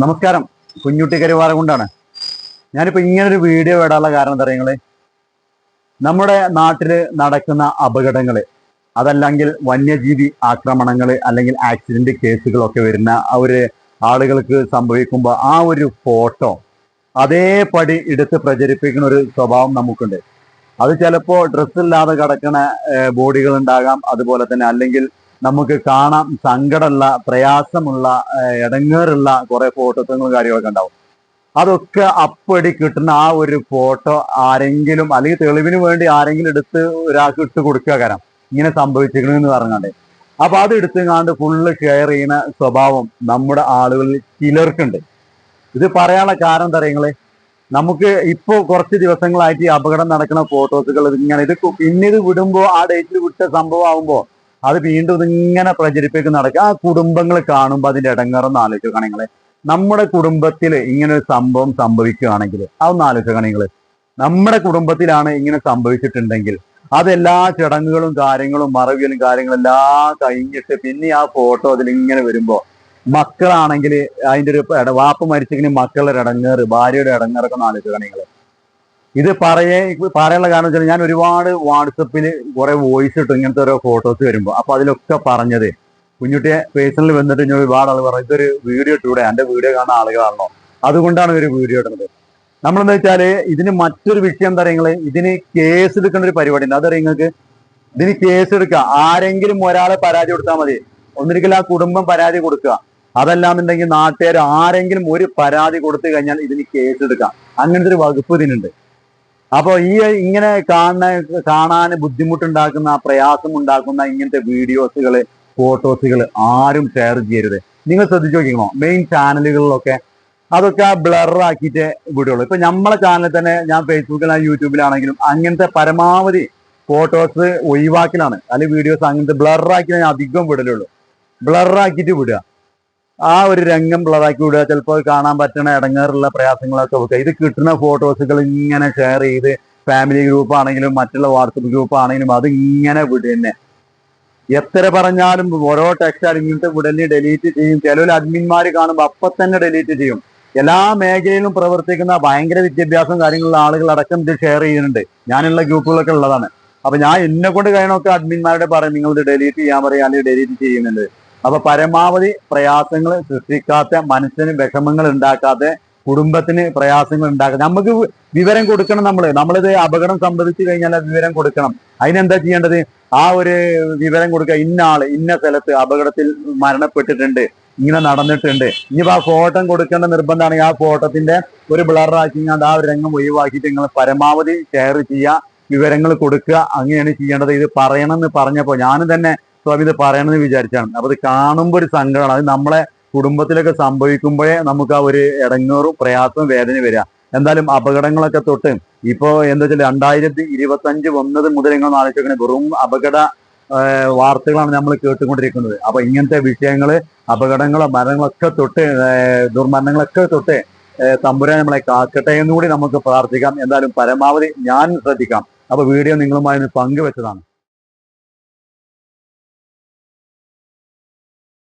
നമസ്കാരം. കുഞ്ഞുട്ടി കരുവാറ കൊണ്ടാണ്. ഞാനിപ്പോൾ ഇങ്ങനൊരു വീഡിയോ ഇടാനുള്ള കാരണം എന്താ പറയുക നമ്മുടെ നാട്ടിൽ നടക്കുന്ന അപകടങ്ങൾ അതല്ലെങ്കിൽ വന്യജീവി ആക്രമണങ്ങൾ അല്ലെങ്കിൽ ആക്സിഡന്റ് കേസുകളൊക്കെ വരുന്ന ആ ഒരു ആളുകൾക്ക് സംഭവിക്കുമ്പോൾ ആ ഒരു ഫോട്ടോ അതേപടി എടുത്ത് പ്രചരിപ്പിക്കുന്ന ഒരു സ്വഭാവം നമുക്കുണ്ട്. അത് ചിലപ്പോൾ ഡ്രസ്സില്ലാതെ കിടക്കുന്ന ബോഡികൾ ഉണ്ടാകാം. അതുപോലെ തന്നെ അല്ലെങ്കിൽ നമുക്ക് കാണാം സങ്കടമുള്ള പ്രയാസമുള്ള ഇടങ്ങേറുള്ള കുറെ ഫോട്ടോസുകളും കാര്യങ്ങളൊക്കെ ഉണ്ടാവും. അതൊക്കെ അപ്പടി കിട്ടുന്ന ആ ഒരു ഫോട്ടോ ആരെങ്കിലും അല്ലെങ്കിൽ തെളിവിന് വേണ്ടി ആരെങ്കിലും എടുത്ത് ഒരാൾക്ക് ഇട്ട് കൊടുക്കുക കാരണം ഇങ്ങനെ സംഭവിച്ചിരിക്കണമെന്ന് പറഞ്ഞാണ്ട് അപ്പൊ അത് എടുത്തുങ്ങാണ്ട് ഫുള്ള് ഷെയർ ചെയ്യുന്ന സ്വഭാവം നമ്മുടെ ആളുകളിൽ ചിലർക്കുണ്ട്. ഇത് പറയാനുള്ള കാരണം എന്താ പറയുക നമുക്ക് ഇപ്പോ കുറച്ച് ദിവസങ്ങളായിട്ട് ഈ അപകടം നടക്കുന്ന ഫോട്ടോസുകൾ ഇങ്ങനെ ഇത് പിന്നീട് പിന്നെ ഇത് വിടുമ്പോ ആ ഡേറ്റിൽ വിട്ട സംഭവം ആകുമ്പോ അത് വീണ്ടും ഇങ്ങനെ പ്രചരിപ്പിക്കുന്ന നടക്കുക. ആ കുടുംബങ്ങൾ കാണുമ്പോൾ അതിന്റെ ഇടങ്ങറെന്ന് ആലോചിക്കണം നിങ്ങളെ നമ്മുടെ കുടുംബത്തിൽ ഇങ്ങനെ ഒരു സംഭവം സംഭവിക്കുകയാണെങ്കിൽ അതൊന്ന് ആലോചിക്കണം നിങ്ങൾ നമ്മുടെ കുടുംബത്തിലാണ് ഇങ്ങനെ സംഭവിച്ചിട്ടുണ്ടെങ്കിൽ അതെല്ലാ ചടങ്ങുകളും കാര്യങ്ങളും മറവിയലും കാര്യങ്ങളും എല്ലാം കഴിഞ്ഞിട്ട് പിന്നെ ആ ഫോട്ടോ അതിൽ ഇങ്ങനെ വരുമ്പോ മക്കളാണെങ്കിൽ അതിന്റെ ഒരു വാപ്പ് മരിച്ചെങ്കിൽ മക്കളുടെ ഇടങ്ങേറ് ഭാര്യയുടെ ഇടങ്ങേറൊക്കെ ഒന്ന് നിങ്ങൾ ഇത് പറയേ പറയാനുള്ള കാരണം വെച്ചാൽ ഞാൻ ഒരുപാട് വാട്സപ്പിൽ കുറെ വോയിസ് ഇട്ടു ഇങ്ങനത്തെ ഓരോ ഫോട്ടോസ് വരുമ്പോൾ അപ്പൊ അതിലൊക്കെ പറഞ്ഞത്. കുഞ്ഞുട്ടിയെ പേഴ്സണൽ വന്നിട്ട് ഞാൻ ഒരുപാട് ആൾ പറഞ്ഞു ഇതൊരു വീഡിയോ ഇട്ടൂടെ എന്റെ വീഡിയോ കാണുന്ന ആളുകളാണല്ലോ. അതുകൊണ്ടാണ് ഒരു വീഡിയോ ഇടുന്നത്. നമ്മളെന്താ വെച്ചാൽ ഇതിന് മറ്റൊരു വിഷയം എന്താ പറയുക ഇതിന് കേസ് എടുക്കേണ്ട ഒരു പരിപാടി ഉണ്ട്. അതറിയ നിങ്ങൾക്ക്? ഇതിന് കേസ് എടുക്കുക. ആരെങ്കിലും ഒരാളെ പരാതി കൊടുത്താൽ മതി. ഒന്നിരിക്കലും ആ കുടുംബം പരാതി കൊടുക്കുക. അതല്ലാന്നുണ്ടെങ്കിൽ നാട്ടുകാർ ആരെങ്കിലും ഒരു പരാതി കൊടുത്തു കഴിഞ്ഞാൽ ഇതിന് കേസ് എടുക്കാം. അങ്ങനത്തെ ഒരു വകുപ്പ് ഇതിനുണ്ട്. അപ്പൊ ഈ ഇങ്ങനെ കാണാൻ കാണാൻ ബുദ്ധിമുട്ടുണ്ടാക്കുന്ന പ്രയാസം ഉണ്ടാക്കുന്ന ഇങ്ങനത്തെ വീഡിയോസുകൾ ഫോട്ടോസുകൾ ആരും ഷെയർ ചെയ്യരുത്. നിങ്ങൾ ശ്രദ്ധിച്ചു നോക്കിക്കണോ? മെയിൻ ചാനലുകളിലൊക്കെ അതൊക്കെ ബ്ലർ ആക്കിയിട്ട് വിടുള്ളൂ. ഇപ്പൊ നമ്മളെ ചാനലിൽ തന്നെ ഞാൻ ഫേസ്ബുക്കിലാണ് യൂട്യൂബിലാണെങ്കിലും അങ്ങനത്തെ പരമാവധി ഫോട്ടോസ് ഒഴിവാക്കലാണ്. അല്ലെങ്കിൽ വീഡിയോസ് അങ്ങനത്തെ ബ്ലറാക്കി ഞാൻ അധികം വിടലുള്ളൂ. ബ്ലറാക്കിയിട്ട് വിടുക. ആ ഒരു രംഗം ബ്ലറാക്കി വിടുക ചിലപ്പോൾ കാണാൻ പറ്റണ ഇടങ്ങാറുള്ള പ്രയാസങ്ങളൊക്കെ വെക്കുക. ഇത് കിട്ടുന്ന ഫോട്ടോസുകൾ ഇങ്ങനെ ഷെയർ ചെയ്ത് ഫാമിലി ഗ്രൂപ്പ് ആണെങ്കിലും മറ്റുള്ള വാട്സപ്പ് ഗ്രൂപ്പ് ആണെങ്കിലും അത് ഇങ്ങനെ വിടുക തന്നെ എത്ര പറഞ്ഞാലും ഓരോ ടെക്സ്റ്റ് ഇങ്ങനത്തെ ഉടനെ ഡെലീറ്റ് ചെയ്യും. ചിലർ അഡ്മിന്മാർ കാണുമ്പോൾ അപ്പൊ തന്നെ ഡെലീറ്റ് ചെയ്യും. എല്ലാ മേഖലയിലും പ്രവർത്തിക്കുന്ന ഭയങ്കര വിദ്യാഭ്യാസം കാര്യങ്ങളുള്ള ആളുകൾ അടക്കം ഇത് ഷെയർ ചെയ്യുന്നുണ്ട്. ഞാനുള്ള ഗ്രൂപ്പുകളൊക്കെ ഉള്ളതാണ്. അപ്പൊ ഞാൻ എന്നെ കൊണ്ട് കഴിയണമൊക്കെ അഡ്മിന്മാരുടെ പറയും നിങ്ങൾ ഇത് ഡെലീറ്റ് ചെയ്യാൻ പറയുക അല്ലെങ്കിൽ ഡെലീറ്റ് ചെയ്യുന്നുണ്ട്. അപ്പൊ പരമാവധി പ്രയാസങ്ങൾ സൃഷ്ടിക്കാത്ത മനസ്സിന് വിഷമങ്ങൾ ഉണ്ടാക്കാതെ കുടുംബത്തിന് പ്രയാസങ്ങൾ ഉണ്ടാക്കാതെ നമുക്ക് വിവരം കൊടുക്കണം നമ്മൾ. നമ്മളിത് അപകടം സംഭവിച്ചു കഴിഞ്ഞാൽ വിവരം കൊടുക്കണം. അതിനെന്താ ചെയ്യേണ്ടത്? ആ ഒരു വിവരം കൊടുക്കുക. ഇന്ന ആൾ ഇന്ന സ്ഥലത്ത് അപകടത്തിൽ മരണപ്പെട്ടിട്ടുണ്ട്. ഇങ്ങനെ നടന്നിട്ടുണ്ട്. ഇനിയിപ്പോ ആ ഫോട്ടോ കൊടുക്കേണ്ട നിർബന്ധമാണെങ്കിൽ ആ ഫോട്ടോത്തിന്റെ ഒരു ബ്ലറാക്കി ആ ഒരു രംഗം ഒഴിവാക്കിയിട്ട് നിങ്ങൾ പരമാവധി ഷെയർ ചെയ്യുക. വിവരങ്ങൾ കൊടുക്കുക. അങ്ങനെയാണ് ചെയ്യേണ്ടത്. ഇത് പറയണമെന്ന് പറഞ്ഞപ്പോൾ ഞാനും തന്നെ സ്വാമി ഇത് പറയണമെന്ന് വിചാരിച്ചാണ്. അപ്പൊ ഇത് കാണുമ്പോൾ ഒരു സങ്കടമാണ്. അത് നമ്മളെ കുടുംബത്തിലൊക്കെ സംഭവിക്കുമ്പോഴേ നമുക്ക് ആ ഒരു ഇടങ്ങേറും പ്രയാസവും വേദന വരിക. എന്തായാലും അപകടങ്ങളൊക്കെ തൊട്ട് ഇപ്പോ എന്താ വെച്ചാൽ രണ്ടായിരത്തി ഇരുപത്തി അഞ്ച് വന്നത് മുതൽ നിങ്ങൾ ആലോചിക്കണേ വെറും അപകട വാർത്തകളാണ് നമ്മൾ കേട്ടുകൊണ്ടിരിക്കുന്നത്. അപ്പൊ ഇങ്ങനത്തെ വിഷയങ്ങൾ അപകടങ്ങളോ മരണങ്ങളൊക്കെ തൊട്ട് ദുർമരണങ്ങളൊക്കെ തൊട്ട് തമ്പുരാൻ നമ്മളെ കാക്കട്ടെ എന്നുകൂടി നമുക്ക് പ്രാർത്ഥിക്കാം. എന്തായാലും പരമാവധി ഞാൻ ശ്രദ്ധിക്കാം. അപ്പൊ വീഡിയോ നിങ്ങളുമായി പങ്കുവെച്ചതാണ്.